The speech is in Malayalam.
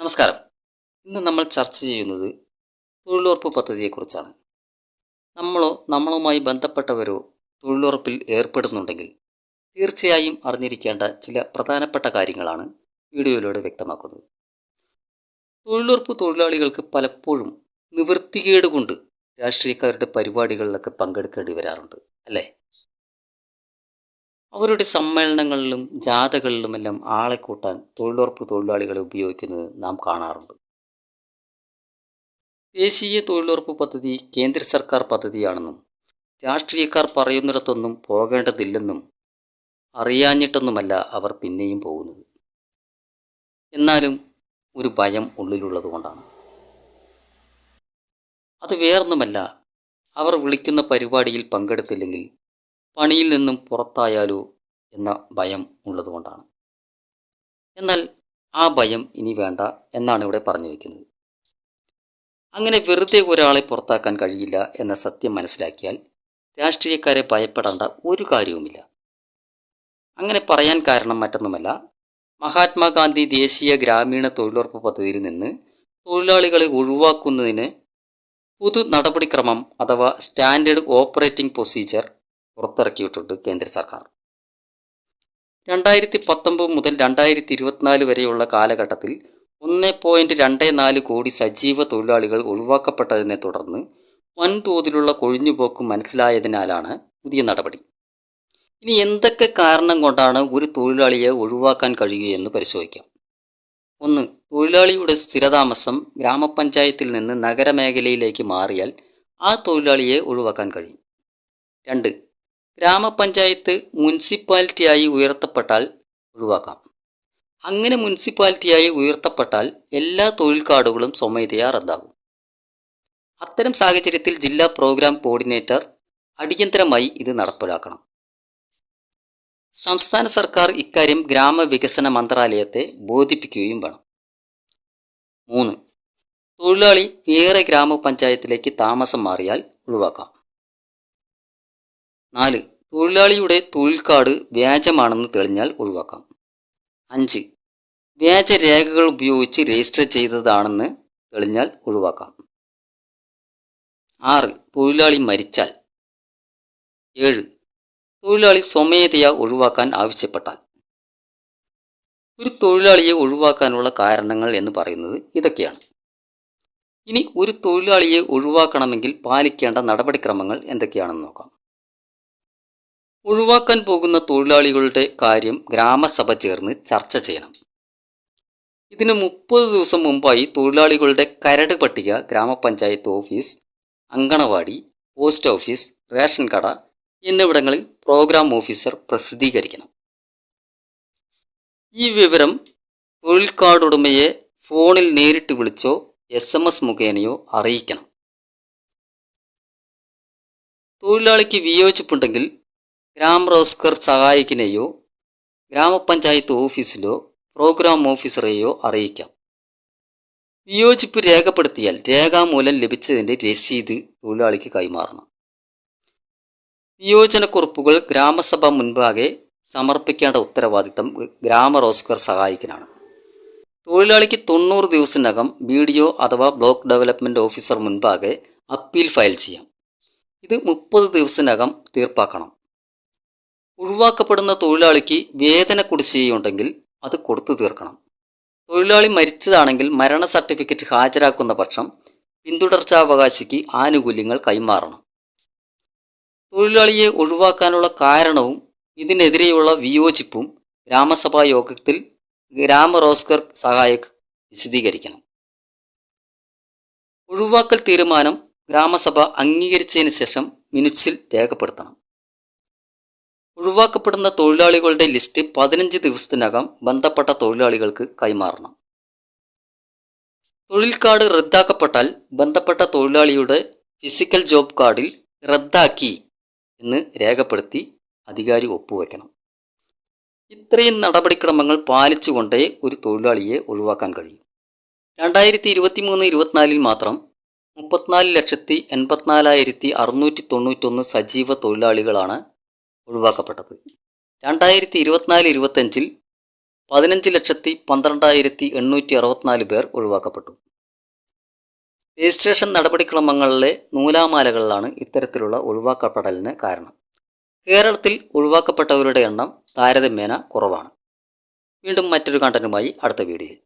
നമസ്കാരം. ഇന്ന് നമ്മൾ ചർച്ച ചെയ്യുന്നത് തൊഴിലുറപ്പ് പദ്ധതിയെക്കുറിച്ചാണ്. നമ്മളോ നമ്മളുമായി ബന്ധപ്പെട്ടവരോ തൊഴിലുറപ്പിൽ ഏർപ്പെടുന്നുണ്ടെങ്കിൽ തീർച്ചയായും അറിഞ്ഞിരിക്കേണ്ട ചില പ്രധാനപ്പെട്ട കാര്യങ്ങളാണ് വീഡിയോയിലൂടെ വ്യക്തമാക്കുന്നത്. തൊഴിലുറപ്പ് തൊഴിലാളികൾക്ക് പലപ്പോഴും നിവൃത്തികേട് കൊണ്ട് രാഷ്ട്രീയക്കാരുടെ പരിപാടികളിലൊക്കെ പങ്കെടുക്കേണ്ടി വരാറുണ്ട് അല്ലേ? അവരുടെ സമ്മേളനങ്ങളിലും ജാഥകളിലുമെല്ലാം ആളെ കൂട്ടാൻ തൊഴിലുറപ്പ് തൊഴിലാളികളെ ഉപയോഗിക്കുന്നത് നാം കാണാറുണ്ട്. ദേശീയ തൊഴിലുറപ്പ് പദ്ധതി കേന്ദ്ര സർക്കാർ പദ്ധതിയാണെന്നും രാഷ്ട്രീയക്കാർ പറയുന്നിടത്തൊന്നും പോകേണ്ടതില്ലെന്നും അറിയാഞ്ഞിട്ടൊന്നുമല്ല അവർ പിന്നെയും പോകുന്നത്. എന്നാലും ഒരു ഭയം ഉള്ളിലുള്ളതുകൊണ്ടാണ് അത് വേറൊന്നുമല്ല അവർ വിളിക്കുന്ന പരിപാടിയിൽ പങ്കെടുത്തില്ലെങ്കിൽ പണിയിൽ നിന്നും പുറത്തായാലോ എന്ന ഭയം ഉള്ളതുകൊണ്ടാണ്. എന്നാൽ ആ ഭയം ഇനി വേണ്ട എന്നാണ് ഇവിടെ പറഞ്ഞു വയ്ക്കുന്നത് അങ്ങനെ വെറുതെ ഒരാളെ പുറത്താക്കാൻ കഴിയില്ല എന്ന സത്യം മനസ്സിലാക്കിയാൽ രാഷ്ട്രീയക്കാരെ ഭയപ്പെടേണ്ട ഒരു കാര്യവുമില്ല. അങ്ങനെ പറയാൻ കാരണം മറ്റൊന്നുമല്ല. മഹാത്മാഗാന്ധി ദേശീയ ഗ്രാമീണ തൊഴിലുറപ്പ് പദ്ധതിയിൽ നിന്ന് തൊഴിലാളികളെ ഒഴിവാക്കുന്നതിന് പൊതു നടപടിക്രമം അഥവാ സ്റ്റാൻഡേർഡ് ഓപ്പറേറ്റിംഗ് പ്രൊസീജിയർ പുറത്തിറക്കിയിട്ടുണ്ട് കേന്ദ്ര സർക്കാർ. രണ്ടായിരത്തി പത്തൊമ്പത് മുതൽ രണ്ടായിരത്തി ഇരുപത്തിനാല് വരെയുള്ള കാലഘട്ടത്തിൽ ഒന്ന് പോയിന്റ് രണ്ട് നാല് കോടി സജീവ തൊഴിലാളികൾ ഒഴിവാക്കപ്പെട്ടതിനെ തുടർന്ന് വൻതോതിലുള്ള കൊഴിഞ്ഞുപോക്ക് മനസ്സിലായതിനാലാണ് പുതിയ നടപടി. ഇനി എന്തൊക്കെ കാരണം കൊണ്ടാണ് ഒരു തൊഴിലാളിയെ ഒഴിവാക്കാൻ കഴിയുകയെന്ന് പരിശോധിക്കാം. ഒന്ന് തൊഴിലാളിയുടെ സ്ഥിരതാമസം ഗ്രാമപഞ്ചായത്തിൽ നിന്ന് നഗരമേഖലയിലേക്ക് മാറിയാൽ ആ തൊഴിലാളിയെ ഒഴിവാക്കാൻ കഴിയും. രണ്ട് ഗ്രാമപഞ്ചായത്ത് മുനിസിപ്പാലിറ്റിയായി ഉയർത്തപ്പെട്ടാൽ ഒഴിവാക്കാം. അങ്ങനെ മുനിസിപ്പാലിറ്റിയായി ഉയർത്തപ്പെട്ടാൽ എല്ലാ തൊഴിൽ കാർഡുകളും സ്വമേധയാ റദ്ദാകും. അത്തരം സാഹചര്യത്തിൽ ജില്ലാ പ്രോഗ്രാം കോർഡിനേറ്റർ അടിയന്തരമായി ഇത് നടപ്പിലാക്കണം. സംസ്ഥാന സർക്കാർ ഇക്കാര്യം ഗ്രാമവികസന മന്ത്രാലയത്തെ ബോധിപ്പിക്കുകയും വേണം. മൂന്ന് തൊഴിലാളി വേറെ ഗ്രാമപഞ്ചായത്തിലേക്ക് താമസം മാറിയാൽ ഒഴിവാക്കാം. നാല്. തൊഴിലാളിയുടെ തൊഴിൽ കാർഡ് വ്യാജമാണെന്ന് തെളിഞ്ഞാൽ ഒഴിവാക്കാം. അഞ്ച്. വ്യാജ രേഖകൾ ഉപയോഗിച്ച് രജിസ്റ്റർ ചെയ്തതാണെന്ന് തെളിഞ്ഞാൽ ഒഴിവാക്കാം. ആറ്. തൊഴിലാളി മരിച്ചാൽ. ഏഴ്. തൊഴിലാളി സ്വമേധയാ ഒഴിവാക്കാൻ ആവശ്യപ്പെട്ടാൽ. ഒരു തൊഴിലാളിയെ ഒഴിവാക്കാനുള്ള കാരണങ്ങൾ എന്ന് പറയുന്നത് ഇതൊക്കെയാണ്. ഇനി ഒരു തൊഴിലാളിയെ ഒഴിവാക്കണമെങ്കിൽ പാലിക്കേണ്ട നടപടിക്രമങ്ങൾ എന്തൊക്കെയാണെന്ന് നോക്കാം. ഒഴിവാക്കാൻ പോകുന്ന തൊഴിലാളികളുടെ കാര്യം ഗ്രാമസഭ ചേർന്ന് ചർച്ച ചെയ്യണം. ഇതിന് മുപ്പത് ദിവസം മുമ്പായി തൊഴിലാളികളുടെ കരട് പട്ടിക ഗ്രാമപഞ്ചായത്ത് office anganwadi post office ration കട എന്നിവിടങ്ങളിൽ പ്രോഗ്രാം ഓഫീസർ പ്രസിദ്ധീകരിക്കണം. ഈ വിവരം തൊഴിൽ കാർഡ് ഉടമയെ ഫോണിൽ നേരിട്ട് വിളിച്ചോ എസ് എം എസ് മുഖേനയോ അറിയിക്കണം. തൊഴിലാളിക്ക് വിയോജിപ്പുണ്ടെങ്കിൽ ഗ്രാമ റോസ്കർ സഹായിക്കിനെയോ ഗ്രാമപഞ്ചായത്ത് ഓഫീസിലോ പ്രോഗ്രാം ഓഫീസറെയോ അറിയിക്കാം. വിയോജിപ്പ് രേഖപ്പെടുത്തിയാൽ രേഖാമൂലം ലഭിച്ചതിന്റെ രസീത് തൊഴിലാളിക്ക് കൈമാറണം. വിയോജനക്കുറിപ്പുകൾ ഗ്രാമസഭ മുൻപാകെ സമർപ്പിക്കേണ്ട ഉത്തരവാദിത്തം ഗ്രാമ റോസ്കർ സഹായിക്കനാണ്. തൊഴിലാളിക്ക് തൊണ്ണൂറ് ദിവസത്തിനകം ബി ഡി ഒ അഥവാ ബ്ലോക്ക് ഡെവലപ്മെന്റ് ഓഫീസർ മുൻപാകെ അപ്പീൽ ഫയൽ ചെയ്യാം. ഇത് മുപ്പത് ദിവസത്തിനകം തീർപ്പാക്കണം. ഒഴിവാക്കപ്പെടുന്ന തൊഴിലാളിക്ക് വേതന കുടിശ്ശികയുണ്ടെങ്കിൽ അത് കൊടുത്തു തീർക്കണം. തൊഴിലാളി മരിച്ചതാണെങ്കിൽ മരണ സർട്ടിഫിക്കറ്റ് ഹാജരാക്കുന്ന പക്ഷം പിന്തുടർച്ചാവകാശിക്ക് ആനുകൂല്യങ്ങൾ കൈമാറണം. തൊഴിലാളിയെ ഒഴിവാക്കാനുള്ള കാരണവും ഇതിനെതിരെയുള്ള വിയോജിപ്പും ഗ്രാമസഭാ യോഗത്തിൽ ഗ്രാമ റോസ്കർ സഹായക് വിശദീകരിക്കണം. ഒഴിവാക്കൽ തീരുമാനം ഗ്രാമസഭ അംഗീകരിച്ചതിന് ശേഷം മിനിറ്റ്സിൽ രേഖപ്പെടുത്തണം. ഒഴിവാക്കപ്പെടുന്ന തൊഴിലാളികളുടെ ലിസ്റ്റ് പതിനഞ്ച് ദിവസത്തിനകം ബന്ധപ്പെട്ട തൊഴിലാളികൾക്ക് കൈമാറണം. തൊഴിൽ കാർഡ് റദ്ദാക്കപ്പെട്ടാൽ ബന്ധപ്പെട്ട തൊഴിലാളിയുടെ ഫിസിക്കൽ ജോബ് കാർഡിൽ റദ്ദാക്കി എന്ന് രേഖപ്പെടുത്തി അധികാരി ഒപ്പുവെക്കണം. ഇത്രയും നടപടിക്രമങ്ങൾ പാലിച്ചുകൊണ്ടേ ഒരു തൊഴിലാളിയെ ഒഴിവാക്കാൻ കഴിയും. രണ്ടായിരത്തി ഇരുപത്തി മൂന്ന് ഇരുപത്തിനാലിൽ മാത്രം മുപ്പത്തിനാല് ലക്ഷത്തി എൺപത്തിനാലായിരത്തി അറുന്നൂറ്റി തൊണ്ണൂറ്റൊന്ന് സജീവ തൊഴിലാളികളാണ് ഒഴിവാക്കപ്പെട്ടത്. രണ്ടായിരത്തി ഇരുപത്തിനാല് ഇരുപത്തഞ്ചിൽ പതിനഞ്ച് ലക്ഷത്തി പന്ത്രണ്ടായിരത്തി എണ്ണൂറ്റി അറുപത്തിനാല് പേർ ഒഴിവാക്കപ്പെട്ടു. രജിസ്ട്രേഷൻ നടപടിക്രമങ്ങളിലെ നൂലാമാലകളിലാണ് ഇത്തരത്തിലുള്ള ഒഴിവാക്കപ്പെടലിന് കാരണം. കേരളത്തിൽ ഒഴിവാക്കപ്പെട്ടവരുടെ എണ്ണം താരതമ്യേന കുറവാണ്. വീണ്ടും മറ്റൊരു കണ്ടന്റുമായി അടുത്ത വീഡിയോയിൽ.